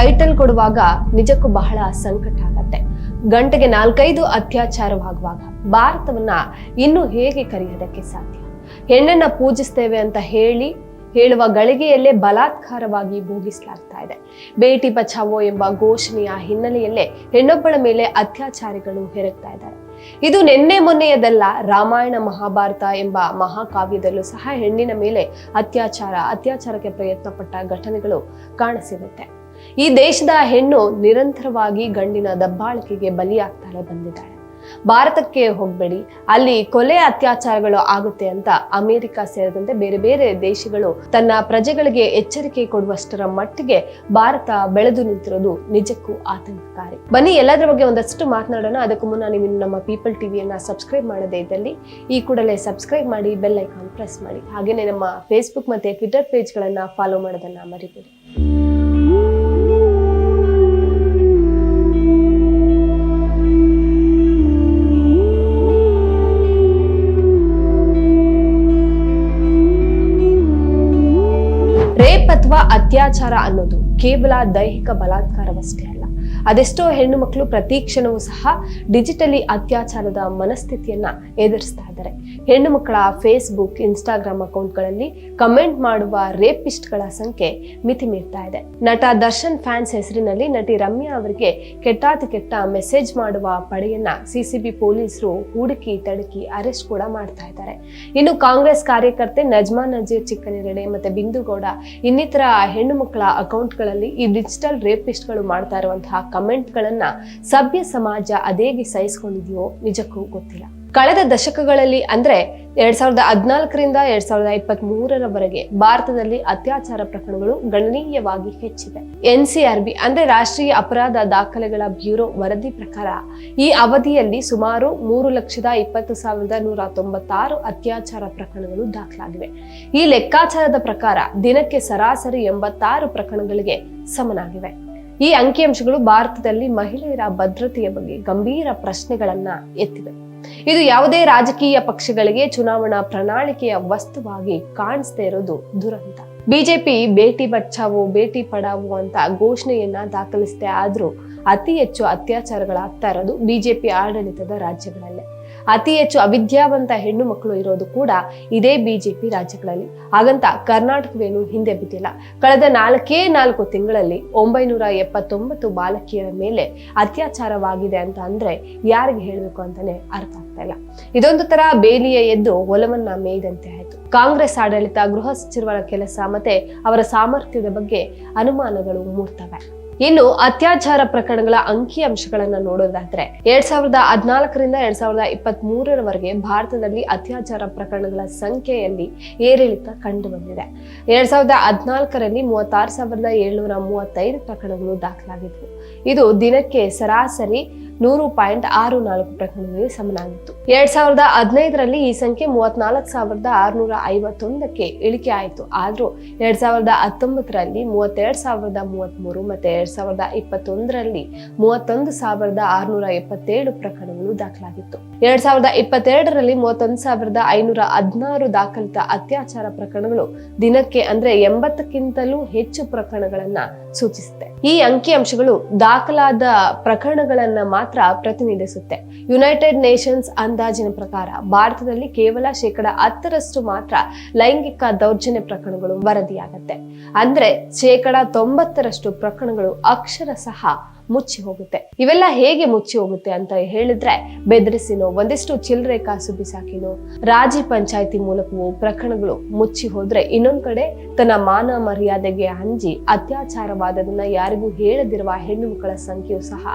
Title ಕೊಡುವಾಗ ನಿಜಕ್ಕೂ ಬಹಳ ಸಂಕಟ ಆಗತ್ತೆ. ಗಂಟೆಗೆ ನಾಲ್ಕೈದು ಅತ್ಯಾಚಾರವಾಗುವಾಗ ಭಾರತವನ್ನ ಇನ್ನು ಹೇಗೆ ಕರೆಯೋದಕ್ಕೆ ಸಾಧ್ಯ? ಹೆಣ್ಣನ್ನ ಪೂಜಿಸ್ತೇವೆ ಅಂತ ಹೇಳಿ, ಹೇಳುವ ಗಳಿಗೆಯಲ್ಲೇ ಬಲಾತ್ಕಾರವಾಗಿ ಭೋಗಿಸಲಾಗ್ತಾ ಇದೆ. ಬೇಟಿ ಬಚಾವೋ ಎಂಬ ಘೋಷಣೆಯ ಹಿನ್ನೆಲೆಯಲ್ಲೇ ಹೆಣ್ಣೊಬ್ಬಳ ಮೇಲೆ ಅತ್ಯಾಚಾರಿಗಳು ಹೆರಗ್ತಾ ಇದ್ದಾರೆ. ಇದು ನಿನ್ನೆ ಮೊನ್ನೆಯದಲ್ಲ, ರಾಮಾಯಣ ಮಹಾಭಾರತ ಎಂಬ ಮಹಾಕಾವ್ಯದಲ್ಲೂ ಸಹ ಹೆಣ್ಣಿನ ಮೇಲೆ ಅತ್ಯಾಚಾರ, ಅತ್ಯಾಚಾರಕ್ಕೆ ಪ್ರಯತ್ನ ಪಟ್ಟ ಘಟನೆಗಳು ಕಾಣಸಿಗುತ್ತೆ. ಈ ದೇಶದ ಹೆಣ್ಣು ನಿರಂತರವಾಗಿ ಗಂಡಿನ ದಬ್ಬಾಳಿಕೆಗೆ ಬಲಿಯಾಗ್ತಾಳೆ ಬಂದಿದ್ದಾಳೆ. ಭಾರತಕ್ಕೆ ಹೋಗ್ಬೇಡಿ, ಅಲ್ಲಿ ಕೊಲೆ ಅತ್ಯಾಚಾರಗಳು ಆಗುತ್ತೆ ಅಂತ ಅಮೆರಿಕ ಸೇರಿದಂತೆ ಬೇರೆ ಬೇರೆ ದೇಶಗಳು ತನ್ನ ಪ್ರಜೆಗಳಿಗೆ ಎಚ್ಚರಿಕೆ ಕೊಡುವಷ್ಟರ ಮಟ್ಟಿಗೆ ಭಾರತ ಬೆಳೆದು ನಿಂತಿರೋದು ನಿಜಕ್ಕೂ ಆತಂಕಕಾರಿ. ಬನ್ನಿ, ಎಲ್ಲದರ ಬಗ್ಗೆ ಒಂದಷ್ಟು ಮಾತನಾಡೋಣ. ಅದಕ್ಕೂ ಮುನ್ನ ನೀವು ನಮ್ಮ ಪೀಪಲ್ ಟಿವಿಯನ್ನ ಸಬ್ಸ್ಕ್ರೈಬ್ ಮಾಡದೇ ಇದ್ದಲ್ಲಿ ಈ ಕೂಡಲೇ ಸಬ್ಸ್ಕ್ರೈಬ್ ಮಾಡಿ, ಬೆಲ್ ಐಕಾನ್ ಪ್ರೆಸ್ ಮಾಡಿ. ಹಾಗೇನೆ ನಮ್ಮ ಫೇಸ್ಬುಕ್ ಮತ್ತೆ ಟ್ವಿಟರ್ ಪೇಜ್ಗಳನ್ನ ಫಾಲೋ ಮಾಡೋದನ್ನ ಮರಿಬೇಡಿ. ಅತ್ಯಾಚಾರ ಅನ್ನೋದು ಕೇವಲ ದೈಹಿಕ ಬಲಾತ್ಕಾರವಷ್ಟೇ. ಅಲ್ಲ ಅದೆಷ್ಟೋ ಹೆಣ್ಣು ಮಕ್ಕಳು ಪ್ರತಿ ಕ್ಷಣವೂ ಸಹ ಡಿಜಿಟಲಿ ಅತ್ಯಾಚಾರದ ಮನಸ್ಥಿತಿಯನ್ನ ಎದುರಿಸ್ತಾ ಇದ್ದಾರೆ. ಹೆಣ್ಣು ಮಕ್ಕಳ ಫೇಸ್ಬುಕ್ ಇನ್ಸ್ಟಾಗ್ರಾಮ್ ಅಕೌಂಟ್ಗಳಲ್ಲಿ ಕಮೆಂಟ್ ಮಾಡುವ ರೇಪಿಸ್ಟ್ಗಳ ಸಂಖ್ಯೆ ಮಿತಿ ಮೀರ್ತಾ ಇದೆ. ನಟ ದರ್ಶನ್ ಫ್ಯಾನ್ಸ್ ಹೆಸರಿನಲ್ಲಿ ನಟಿ ರಮ್ಯಾ ಅವರಿಗೆ ಕೆಟ್ಟಾತಿ ಕೆಟ್ಟ ಮೆಸೇಜ್ ಮಾಡುವ ಪಡೆಯನ್ನ ಸಿಸಿಬಿ ಪೊಲೀಸರು ಹುಡುಕಿ ತಡುಕಿ ಅರೆಸ್ಟ್ ಕೂಡ ಮಾಡ್ತಾ ಇದ್ದಾರೆ. ಇನ್ನು ಕಾಂಗ್ರೆಸ್ ಕಾರ್ಯಕರ್ತೆ ನಜ್ಮಾ ನಜೀರ್ ಚಿಕ್ಕನಿರೆಡೆ ಮತ್ತೆ ಬಿಂದುಗೌಡ ಇನ್ನಿತರ ಹೆಣ್ಣು ಮಕ್ಕಳ ಅಕೌಂಟ್ಗಳಲ್ಲಿ ಈ ಡಿಜಿಟಲ್ ರೇಪಿಸ್ಟ್ಗಳು ಮಾಡ್ತಾ ಇರುವಂತಹ ಕಮೆಂಟ್ಗಳನ್ನ ಸಭ್ಯ ಸಮಾಜ ಅದೇಗೆ ಸಹಿಸಿಕೊಂಡಿದೆಯೋ ನಿಜಕ್ಕೂ ಗೊತ್ತಿಲ್ಲ. ಕಳೆದ ದಶಕಗಳಲ್ಲಿ ಅಂದ್ರೆ ಎರಡ್ ಸಾವಿರದ ಹದಿನಾಲ್ಕರಿಂದ ಎರಡ್ ಸಾವಿರದ ಇಪ್ಪತ್ತ್ ಮೂರರವರೆಗೆ ಭಾರತದಲ್ಲಿ ಅತ್ಯಾಚಾರ ಪ್ರಕರಣಗಳು ಗಣನೀಯವಾಗಿ ಹೆಚ್ಚಿವೆ. ಬಿ ಅಂದ್ರೆ ರಾಷ್ಟ್ರೀಯ ಅಪರಾಧ ದಾಖಲೆಗಳ ಬ್ಯೂರೋ ವರದಿ ಪ್ರಕಾರ ಈ ಅವಧಿಯಲ್ಲಿ ಸುಮಾರು ಮೂರು ಲಕ್ಷದ ಇಪ್ಪತ್ತು ಸಾವಿರದ ನೂರ ತೊಂಬತ್ತಾರು ಅತ್ಯಾಚಾರ ಪ್ರಕರಣಗಳು ದಾಖಲಾಗಿವೆ. ಈ ಲೆಕ್ಕಾಚಾರದ ಪ್ರಕಾರ ದಿನಕ್ಕೆ ಸರಾಸರಿ ಎಂಬತ್ತಾರು ಪ್ರಕರಣಗಳಿಗೆ ಸಮನಾಗಿವೆ. ಈ ಅಂಕಿಅಂಶಗಳು ಭಾರತದಲ್ಲಿ ಮಹಿಳೆಯರ ಭದ್ರತೆಯ ಬಗ್ಗೆ ಗಂಭೀರ ಪ್ರಶ್ನೆಗಳನ್ನ ಎತ್ತಿವೆ ಇದು ಯಾವುದೇ ರಾಜಕೀಯ ಪಕ್ಷಗಳಿಗೆ ಚುನಾವಣಾ ಪ್ರಣಾಳಿಕೆಯ ವಸ್ತುವಾಗಿ ಕಾಣಿಸ್ತಾ ಇರೋದು ದುರಂತ. ಬಿಜೆಪಿ ಬೇಟಿ ಬಚಾವೋ, ಬೇಟಿ ಪಡಾವೋ ಅಂತ ಘೋಷಣೆಯನ್ನ ದಾಖಲಿಸಿದೆ ಆದ್ರೂ ಅತಿ ಹೆಚ್ಚು ಅತ್ಯಾಚಾರಗಳಾಗ್ತಾ ಇರೋದು ಬಿಜೆಪಿ ಆಡಳಿತದ ರಾಜ್ಯಗಳಲ್ಲೇ. ಅತಿ ಹೆಚ್ಚು ಅವಿದ್ಯಾವಂತ ಹೆಣ್ಣು ಮಕ್ಕಳು ಇರೋದು ಕೂಡ ಇದೇ ಬಿಜೆಪಿ ರಾಜ್ಯಗಳಲ್ಲಿ. ಹಾಗಂತ ಕರ್ನಾಟಕವೇನು ಹಿಂದೆ ಬಿದ್ದಿಲ್ಲ. ಕಳೆದ ನಾಲ್ಕೇ ನಾಲ್ಕು ತಿಂಗಳಲ್ಲಿ ಒಂಬೈನೂರ ಎಪ್ಪತ್ತೊಂಬತ್ತು ಬಾಲಕಿಯರ ಮೇಲೆ ಅತ್ಯಾಚಾರವಾಗಿದೆ ಅಂತ ಅಂದ್ರೆ ಯಾರಿಗೆ ಹೇಳಬೇಕು ಅಂತಾನೆ ಅರ್ಥ ಆಗ್ತಾ ಇಲ್ಲ. ಇದೊಂದು ತರ ಬೇಲಿಯ ಎದ್ದು ಹೊಲವನ್ನ ಮೇಯ್ದಂತೆ ಆಯ್ತು. ಕಾಂಗ್ರೆಸ್ ಆಡಳಿತ ಗೃಹ ಸಚಿವರ ಕೆಲಸ ಮತ್ತೆ ಅವರ ಸಾಮರ್ಥ್ಯದ ಬಗ್ಗೆ ಅನುಮಾನಗಳು ಮೂಡ್ತವೆ. ಇನ್ನು ಅತ್ಯಾಚಾರ ಪ್ರಕರಣಗಳ ಅಂಕಿ ಅಂಶಗಳನ್ನ ನೋಡೋದಾದ್ರೆ ಎರಡ್ ಸಾವಿರದ ಹದಿನಾಲ್ಕರಿಂದ ಎರಡ್ ಸಾವಿರದ ಇಪ್ಪತ್ತ್ ಮೂರರವರೆಗೆ ಭಾರತದಲ್ಲಿ ಅತ್ಯಾಚಾರ ಪ್ರಕರಣಗಳ ಸಂಖ್ಯೆಯಲ್ಲಿ ಏರಿಳಿತ ಕಂಡು ಬಂದಿದೆ ಎರಡ್ ಸಾವಿರದ ಹದಿನಾಲ್ಕರಲ್ಲಿ ಮೂವತ್ತಾರು ಸಾವಿರದ ಏಳ್ನೂರ ಮೂವತ್ತೈದು ಪ್ರಕರಣಗಳು ದಾಖಲಾಗಿದ್ವು. ಇದು ದಿನಕ್ಕೆ ಸರಾಸರಿ ನೂರು ಪಾಯಿಂಟ್ ಆರು ನಾಲ್ಕು ಪ್ರಕರಣಗಳಿಗೆ ಸಮನಾಗಿತ್ತು. ಎರಡ್ ಸಾವಿರದ ಹದಿನೈದರಲ್ಲಿ ಈ ಸಂಖ್ಯೆ ಮೂವತ್ನಾಲ್ಕು ಸಾವಿರದ ಆರುನೂರ ಐವತ್ತೊಂದಕ್ಕೆ ಇಳಿಕೆ ಆಯಿತು. ಆದರೂ ಎರಡ್ ಸಾವಿರದ ಹತ್ತೊಂಬತ್ತರಲ್ಲಿ, ಮೂವತ್ತೆರಡು ಸಾವಿರದ ಮೂವತ್ತ್ಮೂರು ಮತ್ತೆ ಎರಡ್ ಸಾವಿರದ ಇಪ್ಪತ್ತೊಂದರಲ್ಲಿ ಮೂವತ್ತೊಂದು ಸಾವಿರದ ಆರುನೂರ ಎಪ್ಪತ್ತೇಳು ಪ್ರಕರಣಗಳು ದಾಖಲಾಗಿತ್ತು. ಎರಡ್ ಸಾವಿರದ ಇಪ್ಪತ್ತೆರಡರಲ್ಲಿ ಮೂವತ್ತೊಂದು ಸಾವಿರದ ಐನೂರ ಹದಿನಾರು ದಾಖಲಿತ ಅತ್ಯಾಚಾರ ಪ್ರಕರಣಗಳು ದಿನಕ್ಕೆ ಅಂದ್ರೆ ಎಂಬತ್ತಕ್ಕಿಂತಲೂ ಹೆಚ್ಚು ಪ್ರಕರಣಗಳನ್ನ ಸೂಚಿಸುತ್ತೆ ಈ ಅಂಕಿಅಂಶಗಳು ದಾಖಲಾದ ಪ್ರಕರಣಗಳನ್ನ ಮಾತ್ರ ಪ್ರತಿನಿಧಿಸುತ್ತೆ. ಯುನೈಟೆಡ್ ನೇಷನ್ಸ್ ಅಂದಾಜಿನ ಪ್ರಕಾರ ಭಾರತದಲ್ಲಿ ಕೇವಲ ಶೇಕಡ ಹತ್ತರಷ್ಟು ಮಾತ್ರ ಲೈಂಗಿಕ ದೌರ್ಜನ್ಯ ಪ್ರಕರಣಗಳು ವರದಿಯಾಗತ್ತೆ. ಅಂದ್ರೆ ಶೇಕಡ ತೊಂಬತ್ತರಷ್ಟು ಪ್ರಕರಣಗಳು ಅಕ್ಷರ ಸಹ ಮುಚ್ಚಿ ಹೋಗುತ್ತೆ. ಇವೆಲ್ಲ ಹೇಗೆ ಮುಚ್ಚಿ ಹೋಗುತ್ತೆ ಅಂತ ಹೇಳಿದ್ರೆ ಬೆದರಿಸಿನೋ ಒಂದಿಷ್ಟು ಚಿಲ್ಲರೆ ಕಾಸು ಬಿಸಾಕಿನೋ ರಾಜಿ ಪಂಚಾಯಿತಿ ಮೂಲಕವೂ ಪ್ರಕರಣಗಳು ಮುಚ್ಚಿ ಹೋದ್ರೆ ಇನ್ನೊಂದ್ ಕಡೆ ತನ್ನ ಮಾನ ಮರ್ಯಾದೆಗೆ ಅಂಜಿ ಅತ್ಯಾಚಾರವಾದದನ್ನ ಯಾರಿಗೂ ಹೇಳದಿರುವ ಹೆಣ್ಣು ಮಕ್ಕಳ ಸಂಖ್ಯೆಯೂ ಸಹ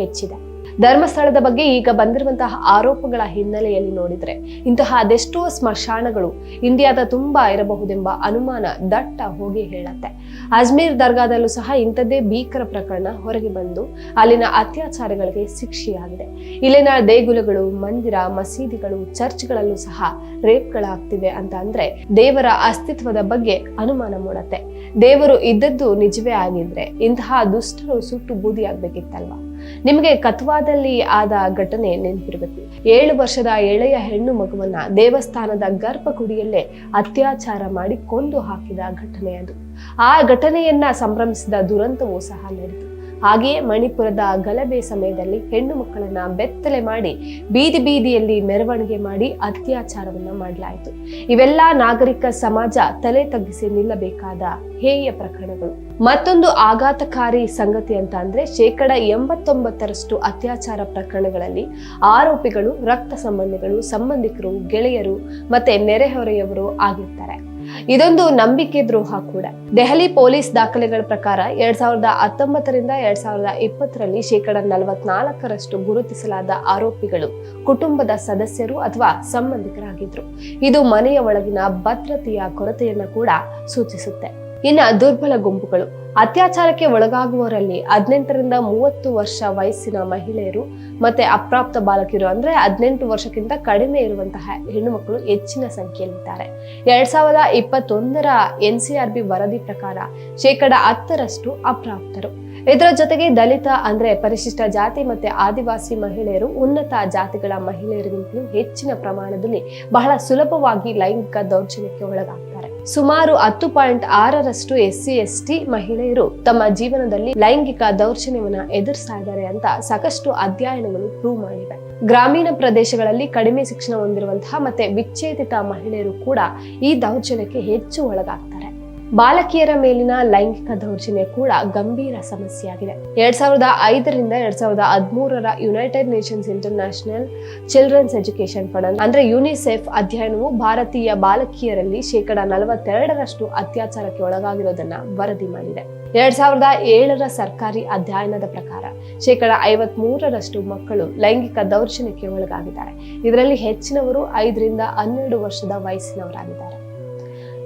ಹೆಚ್ಚಿದೆ. ಧರ್ಮಸ್ಥಳದ ಬಗ್ಗೆ ಈಗ ಬಂದಿರುವಂತಹ ಆರೋಪಗಳ ಹಿನ್ನೆಲೆಯಲ್ಲಿ ನೋಡಿದ್ರೆ ಇಂತಹ ಅದೆಷ್ಟೋ ಸ್ಮಶಾನಗಳು ಇಂಡಿಯಾದ ತುಂಬಾ ಇರಬಹುದೆಂಬ ಅನುಮಾನ ದಟ್ಟ ಹೋಗಿ ಹೇಳತ್ತೆ. ಅಜ್ಮೀರ್ ದರ್ಗಾದಲ್ಲೂ ಸಹ ಇಂಥದ್ದೇ ಭೀಕರ ಪ್ರಕರಣ ಹೊರಗೆ ಬಂದು ಅಲ್ಲಿನ ಅತ್ಯಾಚಾರಗಳಿಗೆ ಶಿಕ್ಷೆಯಾಗಿದೆ. ಇಲ್ಲಿನ ದೇಗುಲಗಳು, ಮಂದಿರ, ಮಸೀದಿಗಳು, ಚರ್ಚ್ಗಳಲ್ಲೂ ಸಹ ರೇಪ್ಗಳಾಗ್ತಿವೆ ಅಂತ ಅಂದ್ರೆ ದೇವರ ಅಸ್ತಿತ್ವದ ಬಗ್ಗೆ ಅನುಮಾನ ಮೂಡತ್ತೆ. ದೇವರು ಇದ್ದದ್ದು ನಿಜವೇ ಆಗಿದ್ರೆ ಇಂತಹ ದುಷ್ಟರು ಸುಟ್ಟು ಬೂದಿಯಾಗ್ಬೇಕಿತ್ತಲ್ವಾ? ನಿಮಗೆ ಕತ್ವಾದಲ್ಲಿ ಆದ ಘಟನೆ ನೆನಪಿರಬೇಕು. ಏಳು ವರ್ಷದ ಎಳೆಯ ಹೆಣ್ಣು ಮಗುವನ್ನ ದೇವಸ್ಥಾನದ ಗರ್ಭಗುಡಿಯಲ್ಲೇ ಅತ್ಯಾಚಾರ ಮಾಡಿ ಕೊಂದು ಹಾಕಿದ ಘಟನೆ ಅದು. ಆ ಘಟನೆಯನ್ನ ಸಂಭ್ರಮಿಸಿದ ದುರಂತವೂ ಸಹ ನಡೆಯಿತು ಹಾಗೆಯೇ ಮಣಿಪುರದ ಗಲಭೆ ಸಮಯದಲ್ಲಿ ಹೆಣ್ಣು ಮಕ್ಕಳನ್ನ ಬೆತ್ತಲೆ ಮಾಡಿ, ಬೀದಿ ಬೀದಿಯಲ್ಲಿ ಮೆರವಣಿಗೆ ಮಾಡಿ ಅತ್ಯಾಚಾರವನ್ನ ಮಾಡಲಾಯಿತು. ಇವೆಲ್ಲ ನಾಗರಿಕ ಸಮಾಜ ತಲೆ ತಗ್ಗಿಸಿ ನಿಲ್ಲಬೇಕಾದ ಹೇಯ ಪ್ರಕರಣಗಳು. ಮತ್ತೊಂದು ಆಘಾತಕಾರಿ ಸಂಗತಿ ಅಂತ ಅಂದ್ರೆ ಶೇಕಡ ಎಂಬತ್ತೊಂಬತ್ತರಷ್ಟು ಅತ್ಯಾಚಾರ ಪ್ರಕರಣಗಳಲ್ಲಿ ಆರೋಪಿಗಳು ರಕ್ತ ಸಂಬಂಧಿಗಳು, ಸಂಬಂಧಿಕರು, ಗೆಳೆಯರು ಮತ್ತೆ ನೆರೆಹೊರೆಯವರು ಆಗಿರ್ತಾರೆ. ಇದೊಂದು ನಂಬಿಕೆ ದ್ರೋಹ ಕೂಡ. ದೆಹಲಿ ಪೊಲೀಸ್ ದಾಖಲೆಗಳ ಪ್ರಕಾರ ಎರಡ್ ಸಾವಿರದ ಹತ್ತೊಂಬತ್ತರಿಂದ ಎರಡ್ ಸಾವಿರದ ಇಪ್ಪತ್ತರಲ್ಲಿ ಶೇಕಡ ನಲವತ್ನಾಲ್ಕರಷ್ಟು ಗುರುತಿಸಲಾದ ಆರೋಪಿಗಳು ಕುಟುಂಬದ ಸದಸ್ಯರು ಅಥವಾ ಸಂಬಂಧಿಕರಾಗಿದ್ರು. ಇದು ಮನೆಯ ಒಳಗಿನ ಭದ್ರತೆಯ ಕೊರತೆಯನ್ನು ಕೂಡ ಸೂಚಿಸುತ್ತೆ. ಇನ್ನ ದುರ್ಬಲ ಗುಂಪುಗಳು. ಅತ್ಯಾಚಾರಕ್ಕೆ ಒಳಗಾಗುವವರಲ್ಲಿ ಹದಿನೆಂಟರಿಂದ ಮೂವತ್ತು ವರ್ಷ ವಯಸ್ಸಿನ ಮಹಿಳೆಯರು ಮತ್ತೆ ಅಪ್ರಾಪ್ತ ಬಾಲಕಿಯರು ಅಂದ್ರೆ ಹದಿನೆಂಟು ವರ್ಷಕ್ಕಿಂತ ಕಡಿಮೆ ಇರುವಂತಹ ಹೆಣ್ಣುಮಕ್ಕಳು ಹೆಚ್ಚಿನ ಸಂಖ್ಯೆಯಲ್ಲಿದ್ದಾರೆ. ಎರಡ್ ಸಾವಿರದ ಇಪ್ಪತ್ತೊಂದರ ಎನ್ ಸಿ ಆರ್ ಬಿ ವರದಿ ಪ್ರಕಾರ ಶೇಕಡ ಹತ್ತರಷ್ಟು ಅಪ್ರಾಪ್ತರು. ಇದರ ಜೊತೆಗೆ ದಲಿತ ಅಂದ್ರೆ ಪರಿಶಿಷ್ಟ ಜಾತಿ ಮತ್ತೆ ಆದಿವಾಸಿ ಮಹಿಳೆಯರು ಉನ್ನತ ಜಾತಿಗಳ ಮಹಿಳೆಯರಿಗಿಂತಲೂ ಹೆಚ್ಚಿನ ಪ್ರಮಾಣದಲ್ಲಿ ಬಹಳ ಸುಲಭವಾಗಿ ಲೈಂಗಿಕ ದೌರ್ಜನ್ಯಕ್ಕೆ ಒಳಗಾಗ್ತಾರೆ. ಸುಮಾರು ಹತ್ತು ಪಾಯಿಂಟ್ ಆರರಷ್ಟು ಎಸ್ ಸಿ ಎಸ್ ಟಿ ಮಹಿಳೆಯರು ತಮ್ಮ ಜೀವನದಲ್ಲಿ ಲೈಂಗಿಕ ದೌರ್ಜನ್ಯವನ್ನ ಎದುರಿಸ್ತಾ ಇದ್ದಾರೆ ಅಂತ ಸಾಕಷ್ಟು ಅಧ್ಯಯನಗಳು ಪ್ರೂವ್ ಮಾಡಿವೆ. ಗ್ರಾಮೀಣ ಪ್ರದೇಶಗಳಲ್ಲಿ ಕಡಿಮೆ ಶಿಕ್ಷಣ ಹೊಂದಿರುವಂತಹ ಮತ್ತೆ ವಿಚ್ಛೇದಿತ ಮಹಿಳೆಯರು ಕೂಡ ಈ ದೌರ್ಜನ್ಯಕ್ಕೆ ಹೆಚ್ಚು ಒಳಗಾಗ್ತಾರೆ. ಬಾಲಕಿಯರ ಮೇಲಿನ ಲೈಂಗಿಕ ದೌರ್ಜನ್ಯ ಕೂಡ ಗಂಭೀರ ಸಮಸ್ಯೆಯಾಗಿದೆ. ಎರಡ್ ಸಾವಿರದ ಐದರಿಂದ ಎರಡ್ ಸಾವಿರದ ಹದಿಮೂರರ United Nations International Children's Education Fund ಅಂದ್ರೆ ಯುನಿಸೆಫ್ ಅಧ್ಯಯನವು ಭಾರತೀಯ ಬಾಲಕಿಯರಲ್ಲಿ ಶೇಕಡ ನಲವತ್ತೆರಡರಷ್ಟು ಅತ್ಯಾಚಾರಕ್ಕೆ ಒಳಗಾಗಿರೋದನ್ನ ವರದಿ ಮಾಡಿದೆ. ಎರಡ್ ಸಾವಿರದ ಏಳರ ಸರ್ಕಾರಿ ಅಧ್ಯಯನದ ಪ್ರಕಾರ ಶೇಕಡ ಐವತ್ ಮೂರರಷ್ಟು ಮಕ್ಕಳು ಲೈಂಗಿಕ ದೌರ್ಜನ್ಯಕ್ಕೆ ಒಳಗಾಗಿದ್ದಾರೆ. ಇದರಲ್ಲಿ ಹೆಚ್ಚಿನವರು ಐದರಿಂದ ಹನ್ನೆರಡು ವರ್ಷದ ವಯಸ್ಸಿನವರಾಗಿದ್ದಾರೆ.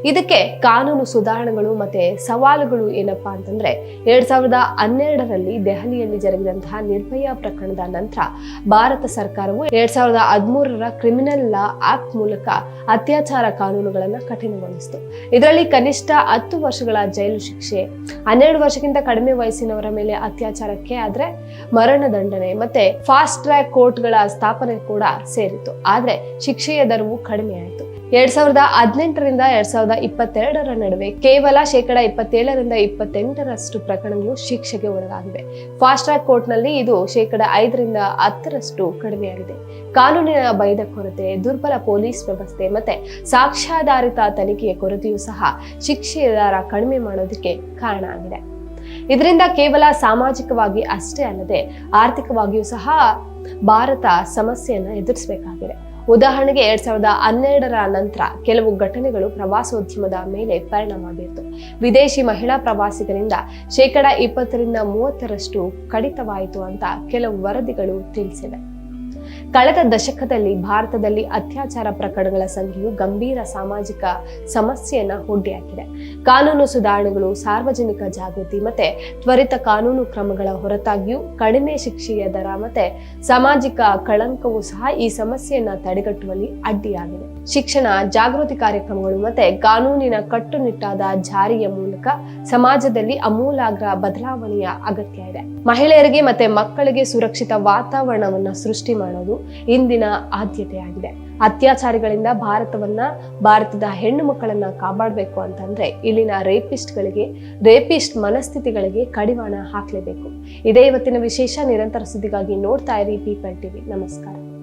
ಇದಕ್ಕೆ ಕಾನೂನು ಸುಧಾರಣೆಗಳು ಮತ್ತೆ ಸವಾಲುಗಳು ಏನಪ್ಪಾ ಅಂತಂದ್ರೆ ಎರಡ್ ಸಾವಿರದ ಹನ್ನೆರಡರಲ್ಲಿ ದೆಹಲಿಯಲ್ಲಿ ಜರುಗಿದಂತಹ ನಿರ್ಭಯ ಪ್ರಕರಣದ ನಂತರ ಭಾರತ ಸರ್ಕಾರವು ಎರಡ್ ಸಾವಿರದ ಹದಿಮೂರರ ಕ್ರಿಮಿನಲ್ ಲಾ ಆಕ್ಟ್ ಮೂಲಕ ಅತ್ಯಾಚಾರ ಕಾನೂನುಗಳನ್ನ ಕಠಿಣಗೊಳಿಸಿತು. ಇದರಲ್ಲಿ ಕನಿಷ್ಠ ಹತ್ತು ವರ್ಷಗಳ ಜೈಲು ಶಿಕ್ಷೆ, ಹನ್ನೆರಡು ವರ್ಷಕ್ಕಿಂತ ಕಡಿಮೆ ವಯಸ್ಸಿನವರ ಮೇಲೆ ಅತ್ಯಾಚಾರಕ್ಕೆ ಆದ್ರೆ ಮರಣ ದಂಡನೆ ಮತ್ತೆ ಫಾಸ್ಟ್ ಟ್ರ್ಯಾಕ್ ಕೋರ್ಟ್ಗಳ ಸ್ಥಾಪನೆ ಕೂಡ ಸೇರಿತ್ತು. ಆದ್ರೆ ಶಿಕ್ಷೆಯ ದರವು ಕಡಿಮೆ ಆಯಿತು ಎರಡ್ ಸಾವಿರದ ಹದಿನೆಂಟರಿಂದ ಎರಡ್ ಸಾವಿರದ ಇಪ್ಪತ್ತೆರಡರ ನಡುವೆ ಕೇವಲ ಶೇಕಡ ಇಪ್ಪತ್ತೇಳರಿಂದ ಇಪ್ಪತ್ತೆಂಟರಷ್ಟು ಪ್ರಕರಣಗಳು ಶಿಕ್ಷೆಗೆ ಒಳಗಾಗಿವೆ. ಫಾಸ್ಟ್ ಟ್ರ್ಯಾಕ್ ಕೋರ್ಟ್ನಲ್ಲಿ ಇದು ಶೇಕಡ ಐದರಿಂದ ಹತ್ತರಷ್ಟು ಕಡಿಮೆಯಾಗಿದೆ. ಕಾನೂನಿನ ಭಯದ ಕೊರತೆ, ದುರ್ಬಲ ಪೊಲೀಸ್ ವ್ಯವಸ್ಥೆ ಮತ್ತೆ ಸಾಕ್ಷ್ಯಾಧಾರಿತ ತನಿಖೆಯ ಕೊರತೆಯೂ ಸಹ ಶಿಕ್ಷೆಯ ದರ ಕಡಿಮೆ ಮಾಡೋದಕ್ಕೆ ಕಾರಣ ಆಗಿದೆ. ಇದರಿಂದ ಕೇವಲ ಸಾಮಾಜಿಕವಾಗಿ ಅಷ್ಟೇ ಅಲ್ಲದೆ ಆರ್ಥಿಕವಾಗಿಯೂ ಸಹ ಭಾರತ ಸಮಸ್ಯೆಯನ್ನು ಎದುರಿಸಬೇಕಾಗಿದೆ. ಉದಾಹರಣೆಗೆ ಎರಡ್ ಸಾವಿರದ ಹನ್ನೆರಡರ ನಂತರ ಕೆಲವು ಘಟನೆಗಳು ಪ್ರವಾಸೋದ್ಯಮದ ಮೇಲೆ ಪರಿಣಾಮ ಬೀರಿತು ವಿದೇಶಿ ಮಹಿಳಾ ಪ್ರವಾಸಿಗರಿಂದ ಶೇಕಡ ಇಪ್ಪತ್ತರಿಂದ ಮೂವತ್ತರಷ್ಟು ಕಡಿತವಾಯಿತು ಅಂತ ಕೆಲವು ವರದಿಗಳು ತಿಳಿಸಿವೆ. ಕಳೆದ ದಶಕದಲ್ಲಿ ಭಾರತದಲ್ಲಿ ಅತ್ಯಾಚಾರ ಪ್ರಕರಣಗಳ ಸಂಖ್ಯೆಯು ಗಂಭೀರ ಸಾಮಾಜಿಕ ಸಮಸ್ಯೆಯನ್ನ ಹುಡ್ಡಿಹಾಕಿದೆ ಕಾನೂನು ಸುಧಾರಣೆಗಳು, ಸಾರ್ವಜನಿಕ ಜಾಗೃತಿ ಮತ್ತೆ ತ್ವರಿತ ಕಾನೂನು ಕ್ರಮಗಳ ಹೊರತಾಗಿಯೂ ಕಡಿಮೆ ಶಿಕ್ಷೆಯ ದರ ಮತ್ತೆ ಸಾಮಾಜಿಕ ಕಳಂಕವು ಸಹ ಈ ಸಮಸ್ಯೆಯನ್ನ ತಡೆಗಟ್ಟುವಲ್ಲಿ ಅಡ್ಡಿಯಾಗಿದೆ. ಶಿಕ್ಷಣ, ಜಾಗೃತಿ ಕಾರ್ಯಕ್ರಮಗಳು ಮತ್ತೆ ಕಾನೂನಿನ ಕಟ್ಟುನಿಟ್ಟಾದ ಜಾರಿಯ ಮೂಲಕ ಸಮಾಜದಲ್ಲಿ ಅಮೂಲಾಗ್ರ ಬದಲಾವಣೆಯ ಅಗತ್ಯ ಇದೆ. ಮಹಿಳೆಯರಿಗೆ ಮತ್ತೆ ಮಕ್ಕಳಿಗೆ ಸುರಕ್ಷಿತ ವಾತಾವರಣವನ್ನ ಸೃಷ್ಟಿ ಮಾಡೋದು ಇಂದಿನ ಆದ್ಯತೆಯಾಗಿದೆ. ಅತ್ಯಾಚಾರಿಗಳಿಂದ ಭಾರತವನ್ನ ಭಾರತದ ಹೆಣ್ಣು ಮಕ್ಕಳನ್ನ ಕಾಪಾಡಬೇಕು ಅಂತಂದ್ರೆ ಇಲ್ಲಿನ ರೇಪಿಸ್ಟ್ಗಳಿಗೆ, ರೇಪಿಸ್ಟ್ ಮನಸ್ಥಿತಿಗಳಿಗೆ ಕಡಿವಾಣ ಹಾಕಲೇಬೇಕು. ಇದೇ ಇವತ್ತಿನ ವಿಶೇಷ ನಿರಂತರ ಸುದ್ದಿಗಾಗಿ ನೋಡ್ತಾ ಇರಿ ಪೀಪಲ್ ಟಿವಿ ನಮಸ್ಕಾರ.